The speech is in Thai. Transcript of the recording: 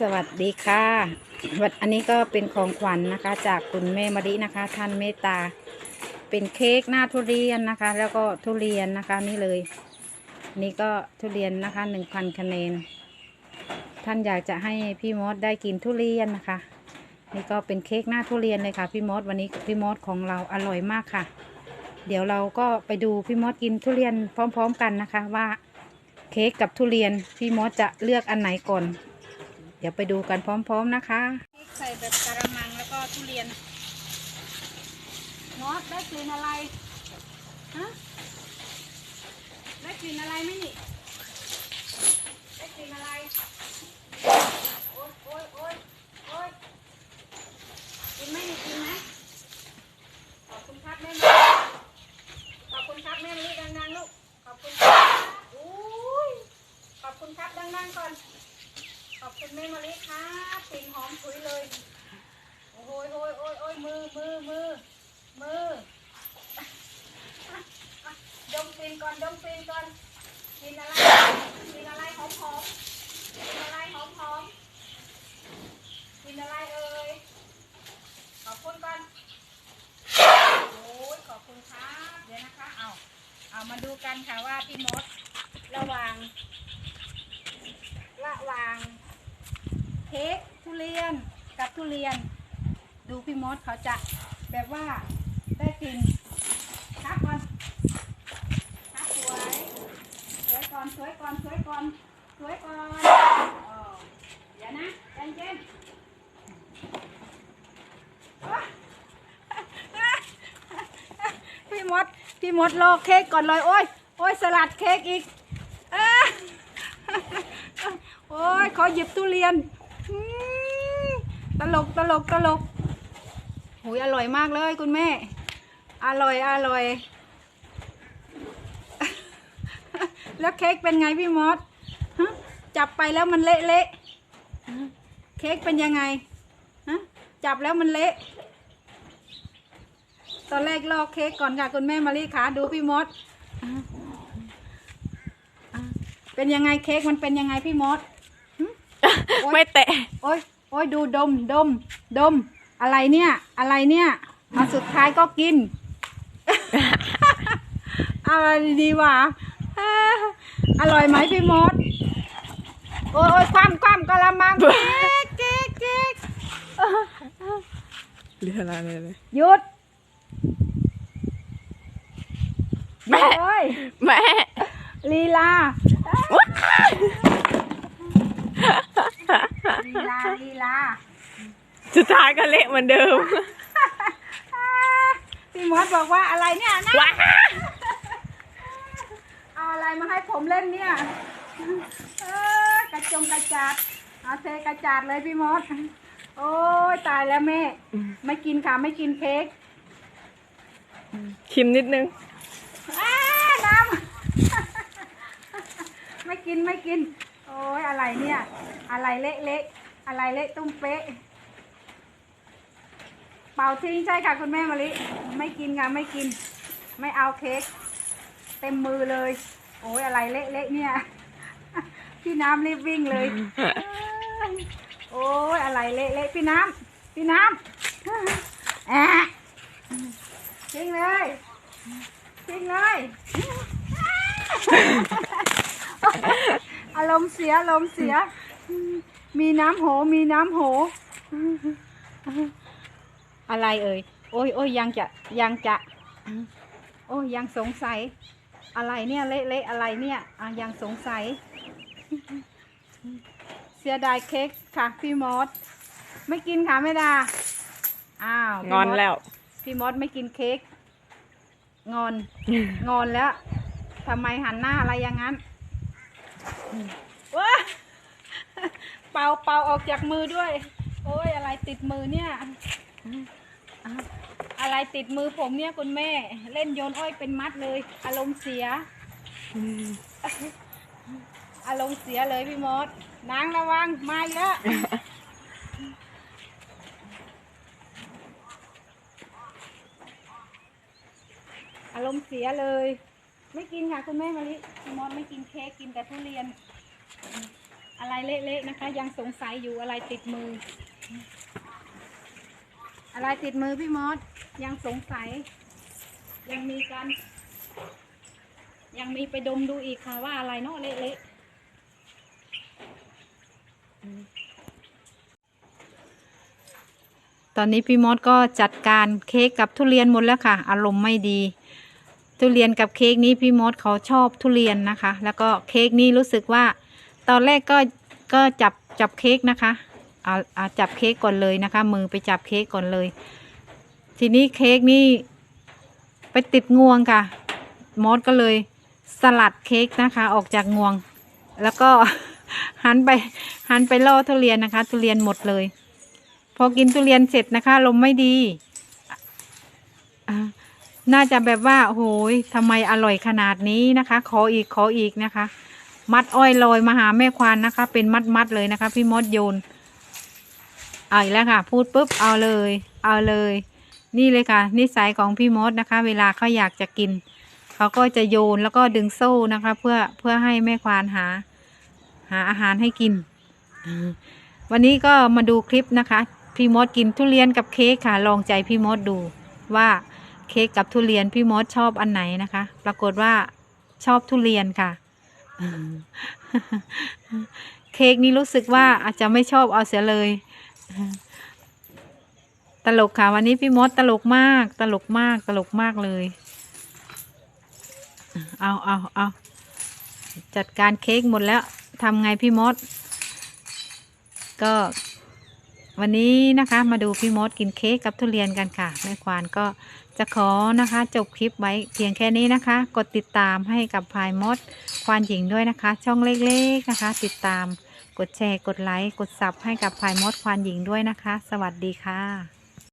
สวัสดีค่ะวันอันนี้ก็เป็นของขวัญนะคะ จากคุณแม่มะลินะคะ ท่านเมตตา เป็นเค้กหน้าทุเรียนนะคะ แล้วก็ทุเรียนนะคะนี่เลย นี่ก็ทุเรียนนะคะหนึ่งพันคะแนน ท่านอยากจะให้พี่มดได้กินทุเรียนนะคะ นี่ก็เป็นเค้กหน้าทุเรียนเลยค่ะ พี่มดวันนี้พี่มดของเราอร่อยมากค่ะ เดี๋ยวเราก็ไปดูพี่มดกินทุเรียนพร้อม ๆ กันนะคะว่าเค้กกับทุเรียนพี่มดจะเลือกอันไหนก่อน เดี๋ยวไปดูกันพร้อมๆนะคะใส่แบบกระมังแล้วก็ทุเรียนมอสได้กลิ่นอะไรฮะได้กลิ่นอะไรไหมนี่ได้กลิ่นอะไรโอ๊ยโอ๊ยโอ๊ยโอ๊ยกินไหมนี่กินไหมขอบคุณครับแม่ขอบคุณครับแม่มาลิดังๆลูกขอบคุณครับอุ้ยขอบคุณครับดังๆก่อน ขอบคุณแม่มะลิครับกลิ่นหอมฉุยเลย โอ้ยโอ้ยโอ้ยโอ้ยมือมือมือมือดมกลิ่นก่อนดมกลิ่นก่อนกลินอะไรกลินอะไรหอมหอมกลินอะไรหอมหอมกลินอะไรเอ่ยขอบคุณก่อนโอ้ยขอบคุณครับเดี๋ยวนะคะเอาเอามาดูกันค่ะว่าพี่มดระหว่างระหว่าง เค้กทุเรียนกับทุเรียน ดูพี่มดเขาจะแบบว่าได้กลินครับก่อนครับสวย สวยก่อน สวยก่อน สวยก่อน สวยก่อนอ๋อเดี๋ยวนะใจเย็นพี่มด พี่มดลอกเค้กก่อนเลย โอ้ย โอ้ยสลัดเค้กอีกอ่าโอ้ยขอหยิบทุเรียน ตลกตลกตลกหุยอร่อยมากเลยคุณแม่ อร่อยอร่อย แล้วเค้กเป็นไงพี่มดฮะจับไปแล้วมันเละเละเค้กเป็นยังไงฮะจับแล้วมันเละ ตอนแรกลอกเค้กก่อนค่ะคุณแม่มารีขาดูพี่มดอะอะเป็นยังไงเค้กมันเป็นยังไงพี่มด ไม่แตะ โอ้ยโอ้ยดูดมดมดม อะไรเนี่ย อะไรเนี่ย มาสุดท้ายก็กิน อะไรดีวะเอ้ออร่อยไหมพี่มด โอ้ยโอ้ยคว่ำคว่ำกะละมังเก๊กเก๊กเก๊กเรืออะไรเลยหยุดแม่เอ้ยแม่ลีลา ลีลาลีลาสุดท้ายก็เละเหมือนเดิม พี่มดบอกว่าอะไรเนี่ยนะว้าเอาอะไรมาให้ผมเล่นเนี่ยเออกระจงกระจาดเอาเทกระจาดเลยพี่มดโอ้ยตายแล้วแม่ ไม่กินค่ะไม่กินเค้กชิมนิดนึงอ้าน้ำไม่กินไม่กิน โอ้ยอะไรเนี่ย อะไรเละเละๆอะไรเละตุ้มเป๊ะ เป่าทิ้งใช่ค่ะคุณแม่มะลิ ไม่กินค่ะไม่กิน ไม่เอาเค้กเต็มมือเลย โอ้ยอะไรเละๆเนี่ย พี่น้ำรีบวิ่งเลย โอ้ยอะไรเละๆพี่น้ำพี่น้ำแอะทิ้งเลยทิ้งเลย อารมณ์เสียอารมณ์เสีย มีน้ำโห มีน้ำโห อะไรเอ่ย โอ้ยโอ้ยยังจะยังจะ โอ้ยยังสงสัย อะไรเนี่ยเละๆอะไรเนี่ยอะยังสงสัย เสียดายเค้กค่ะพี่มดไม่กินค่ะไม่ดา อ้าวพี่งอนดแล้ว พี่มดไม่กินเค้ก งอน งอนแล้วทำไมหันหน้าอะไรอย่างนั้น ว้าเป่าเป่าออกจากมือด้วย โอ้ยอะไรติดมือเนี่ย อะไรติดมือผมเนี่ยคุณแม่ เล่นโยนอ้อยเป็นมัดเลย อารมณ์เสีย อารมณ์เสียเลยพี่มดนางระวังมาอีกแล้วอารมณ์เสียเลย ไม่กินค่ะ คุณแม่มะลิพี่มดไม่กินเค้กกินแต่ทุเรียน อะไรเละๆนะคะ ยังสงสัยอยู่อะไรติดมือ อะไรติดมือพี่มดยังสงสัย ยังมีการยังมีไปดมดูอีกค่ะว่าอะไรเนาะเละๆตอนนี้พี่มดก็จัดการเค้กกับทุเรียนหมดแล้วค่ะ อารมณ์ไม่ดี ทุเรียนกับเค้กนี้พี่มดเขาชอบทุเรียนนะคะ แล้วก็เค้กนี้รู้สึกว่า ตอนแรกก็ก็จับจับเค้กนะคะเอาเอาจับเค้กก่อนเลยนะคะ มือไปจับเค้กก่อนเลย ทีนี้เค้กนี่ไปติดงวงค่ะ มดก็เลยสลัดเค้กนะคะ ออกจากงวง แล้วก็หันไปหันไปล่อทุเรียนนะคะ ทุเรียนหมดเลย พอกินทุเรียนเสร็จนะคะลมไม่ดีอ่า น่าจะแบบว่าโอ้โหยทำไมอร่อยขนาดนี้นะคะ ขออีกขออีกนะคะ มัดอ้อยลอยมาหาแม่ควานนะคะ เป็นมัดมัดเลยนะคะ พี่มดโยนเอาอีกแล้วค่ะ พูดปุ๊บเอาเลย เอาเลย นี่เลยค่ะ นิสัยของพี่มดนะคะ เวลาเขาอยากจะกินเขาก็จะโยนแล้วก็ดึงโซ่นะคะ เพื่อเพื่อให้แม่ควานหา หาอาหารให้กิน วันนี้ก็มาดูคลิปนะคะ พี่มดกินทุเรียนกับเค้กค่ะ ลองใจพี่มดดูว่า เค้กกับทุเรียนพี่มดชอบอันไหนนะคะ ปรากฏว่าชอบทุเรียนค่ะเค้กนี้รู้สึกว่าอาจจะไม่ชอบเอาเสียเลย ตลกค่ะ วันนี้พี่มดตลกมาก ตลกมาก ตลกมากเลย เอาเอาเอาจัดการเค้กหมดแล้วทำไงพี่มด ก็ วันนี้นะคะมาดูพี่มดกินเค้กกับทุเรียนกันค่ะแม่ควานก็จะขอนะคะ จบคลิปไว้เพียงแค่นี้นะคะ กดติดตามให้กับพายมด ควานหญิงด้วยนะคะ ช่องเล็กๆนะคะ ติดตามกดแชร์กดไลค์กดซับให้กับพายมดควานหญิงด้วยนะคะ สวัสดีค่ะ